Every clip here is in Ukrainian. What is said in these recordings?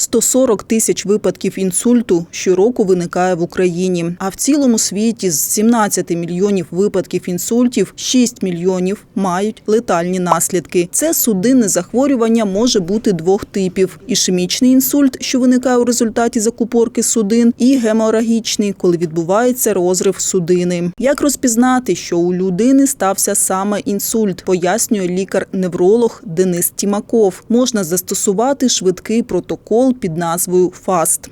140 тисяч випадків інсульту щороку виникає в Україні. А в цілому світі з 17 мільйонів випадків інсультів 6 мільйонів мають летальні наслідки. Це судинне захворювання може бути двох типів: ішемічний інсульт, що виникає у результаті закупорки судин, і геморагічний, коли відбувається розрив судини. Як розпізнати, що у людини стався саме інсульт, пояснює лікар-невролог Денис Тімаков. Можна застосувати швидкий протокол під назвою ФАСТ.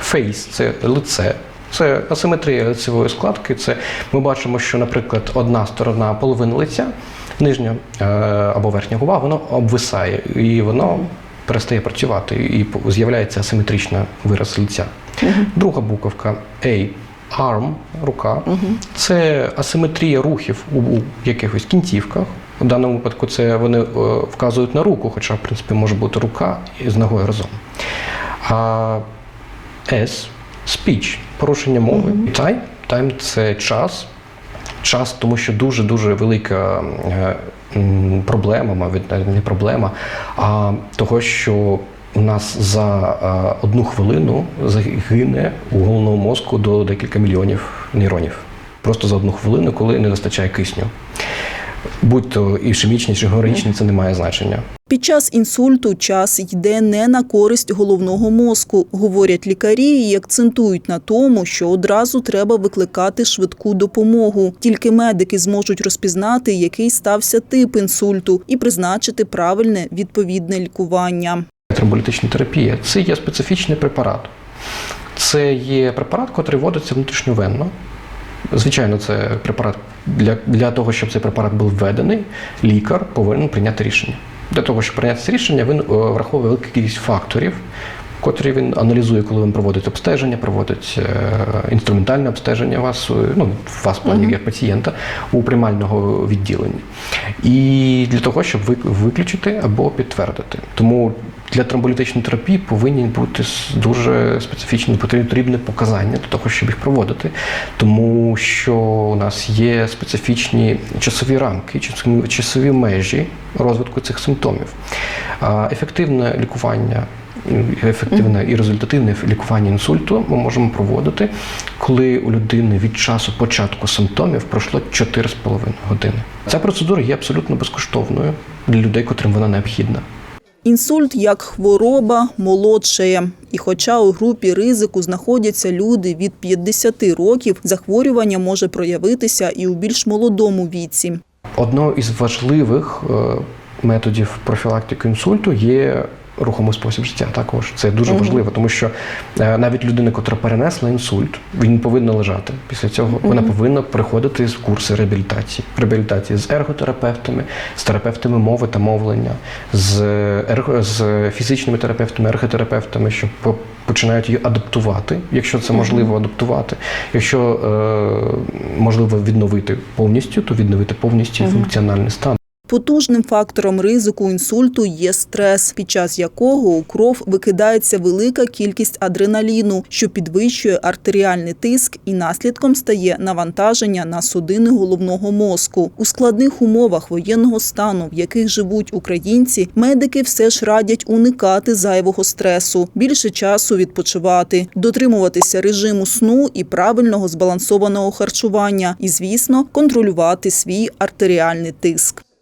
Фейс це лице. Це асиметрія лицевої складки. Це ми бачимо, що, наприклад, одна сторона половина лиця, нижня е, або верхня губа, воно обвисає і воно перестає працювати, і з'являється асиметричний вираз лиця. Друга буковка A. Arm, рука. Це асиметрія рухів у якихось кінцівках. У даному випадку це вони е, вказують на руку, хоча, в принципі, може бути рука з ногою разом. А S speech порушення мови. Time time це час. Час, тому що дуже дуже велика е, проблема, мабуть, не проблема, а того, що у нас за е, одну хвилину загине у головному мозку до декілька мільйонів нейронів. Просто за одну хвилину, коли не вистачає кисню. Будь-то ішемічний чи героїчний, це не має значення. Під час інсульту час йде не на користь головного мозку, говорять лікарі і акцентують на тому, що одразу треба викликати швидку допомогу. Тільки медики зможуть розпізнати, який стався тип інсульту, і призначити правильне відповідне лікування. Тромболітична терапія це є специфічний препарат. Це є препарат, який вводиться внутрішньовенно. Звичайно, це препарат для, для того, щоб цей препарат був введений, лікар повинен прийняти рішення. Для того, щоб прийняти це рішення, він е, враховує велику кількість факторів, котрі він аналізує, коли він проводить обстеження, проводить е, інструментальне обстеження вас, е, ну, вас плані як пацієнта у приймального відділенні. І для того, щоб ви- виключити або підтвердити. Тому для тромболітичної терапії повинні бути дуже специфічні потрібні показання для того, щоб їх проводити, тому що у нас є специфічні часові рамки, часові- часові межі розвитку цих симптомів. Ефективне лікування. Ефективне і результативне лікування інсульту ми можемо проводити, коли у людини від часу початку симптомів пройшло 4,5 години. Ця процедура є абсолютно безкоштовною для людей, котрим вона необхідна. Інсульт як хвороба молодшає. І хоча у групі ризику знаходяться люди від 50 років, захворювання може проявитися і у більш молодому віці. Одно із важливих е, методів профілактики інсульту є рухомий спосіб життя. Також це дуже важливо, тому що е, навіть людина, яка перенесла інсульт, він повинна лежати. Після цього вона повинна приходити з курси реабілітації. Реабілітації з ерготерапевтами, з терапевтами мови та мовлення, з, ерго, з фізичними терапевтами, ерготерапевтами, що по- починають її адаптувати, якщо це можливо адаптувати. Якщо е, можливо відновити повністю, то відновити повністю функціональний стан. Потужним фактором ризику інсульту є стрес, під час якого у кров викидається велика кількість адреналіну, що підвищує артеріальний тиск і наслідком стає навантаження на судини головного мозку. У складних умовах воєнного стану, в яких живуть українці, медики все ж радять уникати зайвого стресу, більше часу відпочивати, дотримуватися режиму сну і правильного збалансованого харчування, і, звісно, контролювати свій артеріальний тиск.